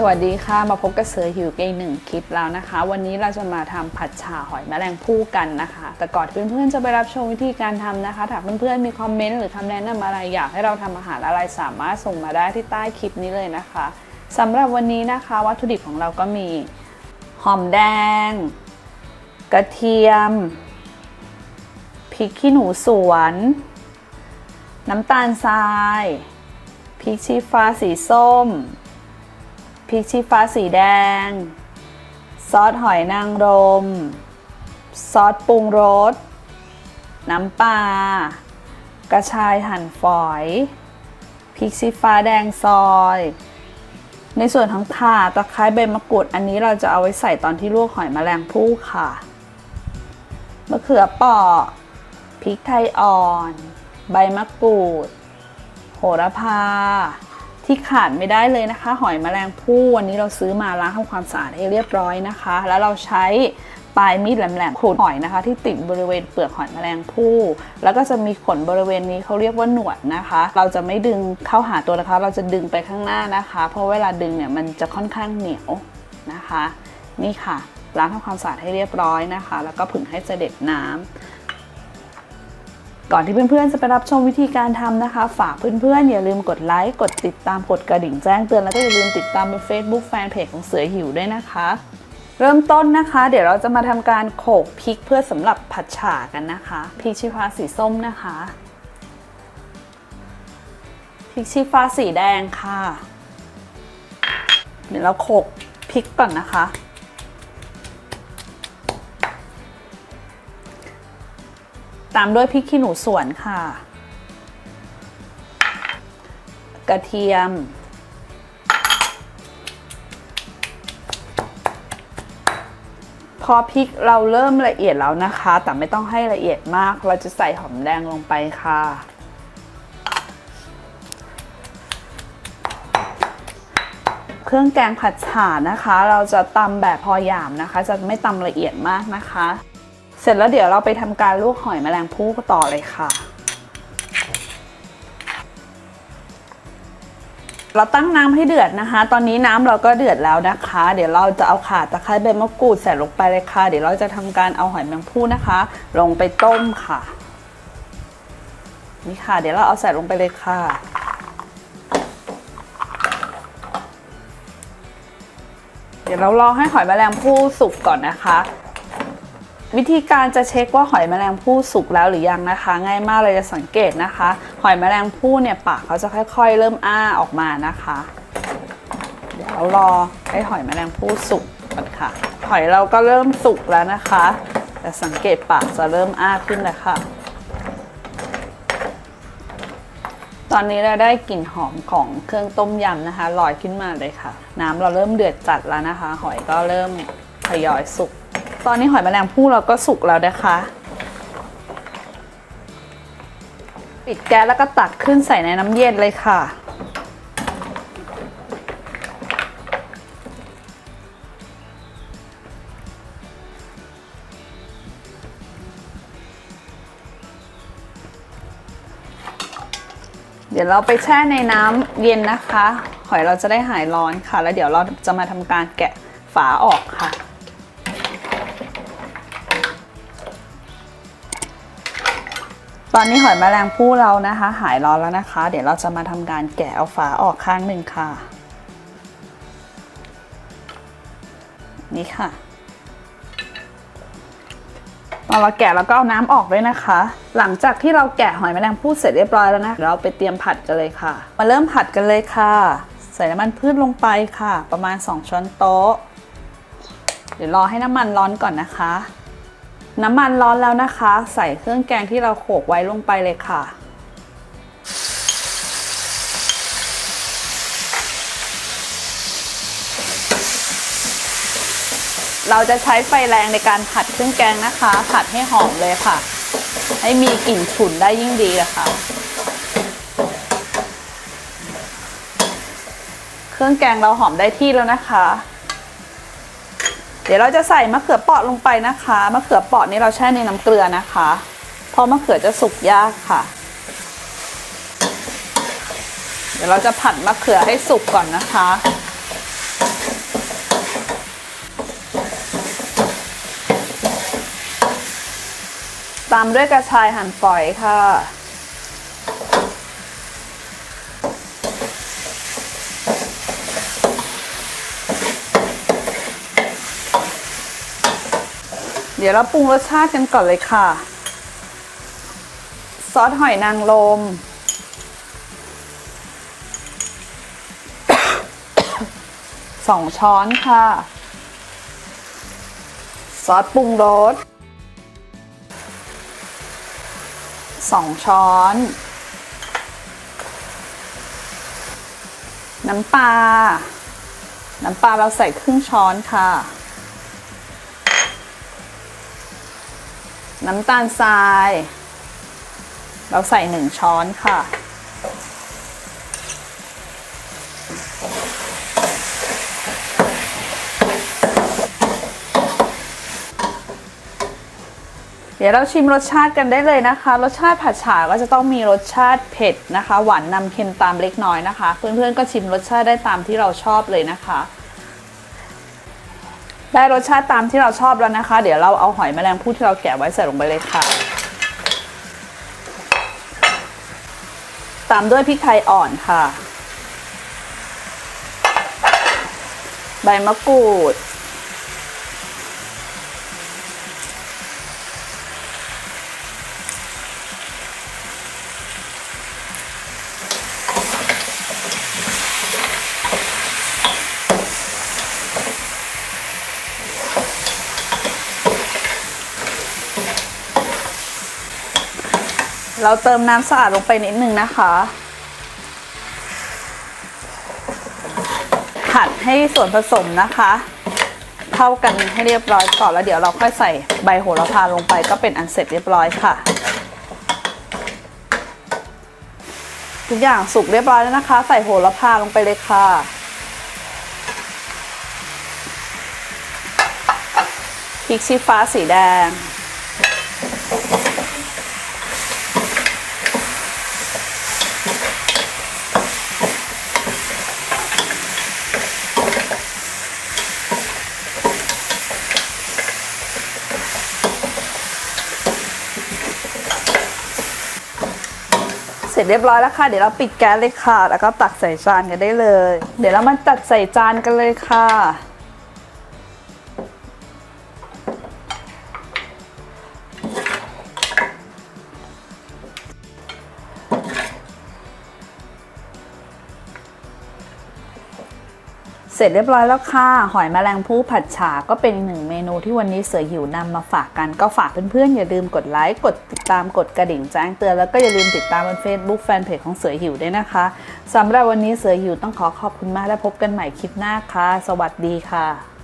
สวัสดีค่ะ มาพบกับเสือหิวเกยหนึ่งคลิปแล้วนะคะ วันนี้เราจะมาทำผัดฉ่าหอยแมลงภู่กันนะคะ แต่ก่อนที่เพื่อนๆจะไปรับชมวิธีการทำนะคะถ้าเพื่อนๆมีคอมเมนต์หรือคำแนะนำอะไรอยากให้เราทำอาหารอะไรสามารถส่งมาได้ที่ใต้คลิปนี้เลยนะคะสำหรับวันนี้นะคะ วัตถุดิบของเราก็มี หอมแดง กระเทียมพริกขี้หนูสวน น้ำตาลทรายพริกชี้ฟ้าสีส้ม พริกชี้ฟ้าสีแดง ซอสหอยนางรม ซอสปรุงรส น้ำปลากระชายหั่นฝอย พริกชี้ฟ้าแดงซอย ในส่วนของข่าตะไคร้ใบมะกรูดอันนี้เราจะเอาไว้ใส่ตอนที่ลวกหอยแมลงภู่ค่ะมะเขือเปราะพริกไทยอ่อน ใบมะกรูด โหระพา ที่ขาดไม่ได้เลยนะคะ หอยแมลงภู่วันนี้เราซื้อมาล้างทำความสะอาดให้เรียบร้อยนะคะ แล้วเราใช้ปลายมีดแหลมๆขูดหอยนะคะ ที่ติดบริเวณเปลือกหอยแมลงภู่แล้วก็จะมีขนบริเวณนี้เขาเรียกว่าหนวดนะคะ เราจะไม่ดึงเข้าหาตัวนะคะ เราจะดึงไปข้างหน้านะคะ เพราะเวลาดึงเนี่ยมันจะค่อนข้างเหนียวนะคะ นี่ค่ะล้างทำความสะอาดให้เรียบร้อยนะคะ แล้วก็ผึ่งให้เสด็จน้ำ ก่อนที่เพื่อนๆ จะไปรับชมวิธีการทำนะคะ ฝากเพื่อนๆ อย่าลืมกดไลค์ กดติดตาม กดกระดิ่งแจ้งเตือน แล้วก็อย่าลืมติดตามเป็น Facebook แฟนเพจของเสือหิวด้วยนะคะ เริ่มต้นนะคะ เดี๋ยวเราจะมาทำการโขลกพริกเพื่อสำหรับผัดฉ่ากันนะคะพริกชี้ฟ้าสีส้มนะคะพริกชี้ฟ้าสีแดงค่ะ เดี๋ยวเราโขลกพริกก่อนนะคะ ตามด้วยพริกขี้หนูสวนค่ะ กระเทียม พอพริกเราเริ่มละเอียดแล้วนะคะ แต่ไม่ต้องให้ละเอียดมาก เราจะใส่หอมแดงลงไปค่ะเครื่องแกงผัดฉ่านะคะ เราจะตำแบบพอหยามนะคะ จะไม่ตำละเอียดมากนะคะ ร็จแล้วเดี๋ยวเราไปทำการลวกหอยแมลงภู่ต่อเลยค่ะ เราตั้งน้ำให้เดือดนะคะ ตอนนี้น้ำเราก็เดือดแล้วนะคะ เดี๋ยวเราจะเอาข่าตะไคร้ใบมะกรูดใส่ลงไปเลยค่ะ เดี๋ยวเราจะทำการเอาหอยแมลงภู่นะคะ ลงไปต้มค่ะนี่ค่ะ เดี๋ยวเราเอาใส่ลงไปเลยค่ะ เดี๋ยวเรารอให้หอยแมลงภู่สุกก่อนนะคะ วิธีการจะเช็คว่าหอยแมลงภู่สุกแล้วหรือยังนะคะ ง่ายมากเลยจะสังเกตนะคะ หอยแมลงภู่เนี่ยปากเขาจะค่อยๆ เริ่มอ้าออกมานะคะ เดี๋ยวเรารอให้หอยแมลงภู่สุกก่อนค่ะ หอยเราก็เริ่มสุกแล้วนะคะแต่สังเกตปากจะเริ่มอ้าขึ้นแล้วค่ะ ตอนนี้เราได้กลิ่นหอมของเครื่องต้มยำนะคะลอยขึ้นมาเลยค่ะ น้ำเราเริ่มเดือดจัดแล้วนะคะ หอยก็เริ่มทยอยสุก ตอนนี้หอยแมลงภู่เราก็สุกแล้วนะคะ ปิดแก๊สแล้วก็ตักขึ้นใส่ในน้ำเย็นเลยค่ะ เดี๋ยวเราไปแช่ในน้ำเย็นนะคะ หอยเราจะได้หายร้อนค่ะ แล้วเดี๋ยวเราจะมาทำการแกะฝาออกค่ะ ตอนนี้หอยแมลงภู่เรานะคะ หายร้อนแล้วนะคะ เดี๋ยวเราจะมาทำการแกะเอาฝาออกข้างหนึ่งค่ะ นี่ค่ะพอเราแกะแล้วก็เอาน้ำออกด้วยนะคะ หลังจากที่เราแกะหอยแมลงภู่เสร็จเรียบร้อยแล้วนะเดี๋ยวเราไปเตรียมผัดกันเลยค่ะ มาเริ่มผัดกันเลยค่ะ ใส่น้ำมันพืชลงไปค่ะ ประมาณ 2 ช้อนโต๊ะ เดี๋ยวรอให้น้ำมันร้อนก่อนนะคะ น้ำมันร้อนแล้วนะคะ ใส่เครื่องแกงที่เราโขกไว้ลงไปเลยค่ะ เราจะใช้ไฟแรงในการผัดเครื่องแกงนะคะ ผัดให้หอมเลยค่ะ ให้มีกลิ่นฉุนได้ยิ่งดีอะค่ะเครื่องแกงเราหอมได้ที่แล้วนะคะ เดี๋ยวเราจะใส่มะเขือเปาะลงไปนะคะมะเขือเปาะนี้เราแช่ในน้ำเกลือนะคะ เพราะมะเขือจะสุกยากค่ะ เดี๋ยวเราจะผัดมะเขือให้สุกก่อนนะคะตามด้วยกระชายหั่นฝอยค่ะ เดี๋ยวเราปรุงรสชาติกันก่อนเลยค่ะ ซอสหอยนางรมสองช้อนค่ะ ซอสปรุงรสสองช้อน น้ำปลา น้ำปลาเราใส่ครึ่งช้อนค่ะ น้ำตาลทราย เราใส่หนึ่งช้อนค่ะ เดี๋ยวเราชิมรสชาติกันได้เลยนะคะ รสชาติผัดฉ่าก็จะต้องมีรสชาติเผ็ดนะคะ หวานนำเค็มตามเล็กน้อยนะคะ เพื่อนๆก็ชิมรสชาติได้ตามที่เราชอบเลยนะคะ ได้รสชาติตามที่เราชอบแล้วนะคะ เดี๋ยวเราเอาหอยแมลงภู่ที่เราแกะไว้ใส่ลงไปเลยค่ะ ตามด้วยพริกไทยอ่อนค่ะ ใบมะกรูด เราเติมน้ำสะอาดลงไปนิดนึงนะคะ ผัดให้ส่วนผสมนะคะ เข้ากันให้เรียบร้อยก่อนแล้วเดี๋ยวเราค่อยใส่ใบโหระพาลงไปก็เป็นอันเสร็จเรียบร้อยค่ะ ทุกอย่างสุกเรียบร้อยแล้วนะคะ ใส่โหระพาลงไปเลยค่ะพริกชี้ฟ้าสีแดง ร็จเรียบร้อยแล้วค่ะ เดี๋ยวเราปิดแก๊สเลยค่ะ แล้วก็ตักใส่จานกันได้เลย เดี๋ยวเรามาตัดใส่จานกันเลยค่ะ เสร็จเรียบร้อยแล้วค่ะ หอยแมลงภู่ผัดฉาก็เป็นหนึ่งเมนูที่วันนี้เสือหิวนำมาฝากกันก็ฝากเพื่อนๆ อย่าลืมกดไลค์ กดติดตามกดกระดิ่งแจ้งเตือนแล้วก็อย่าลืมติดตามบน Facebook แฟนเพจของเสือหิวด้วยนะคะสำหรับวันนี้เสือหิวต้องขอขอบคุณมากและพบกันใหม่คลิปหน้าค่ะ สวัสดีค่ะ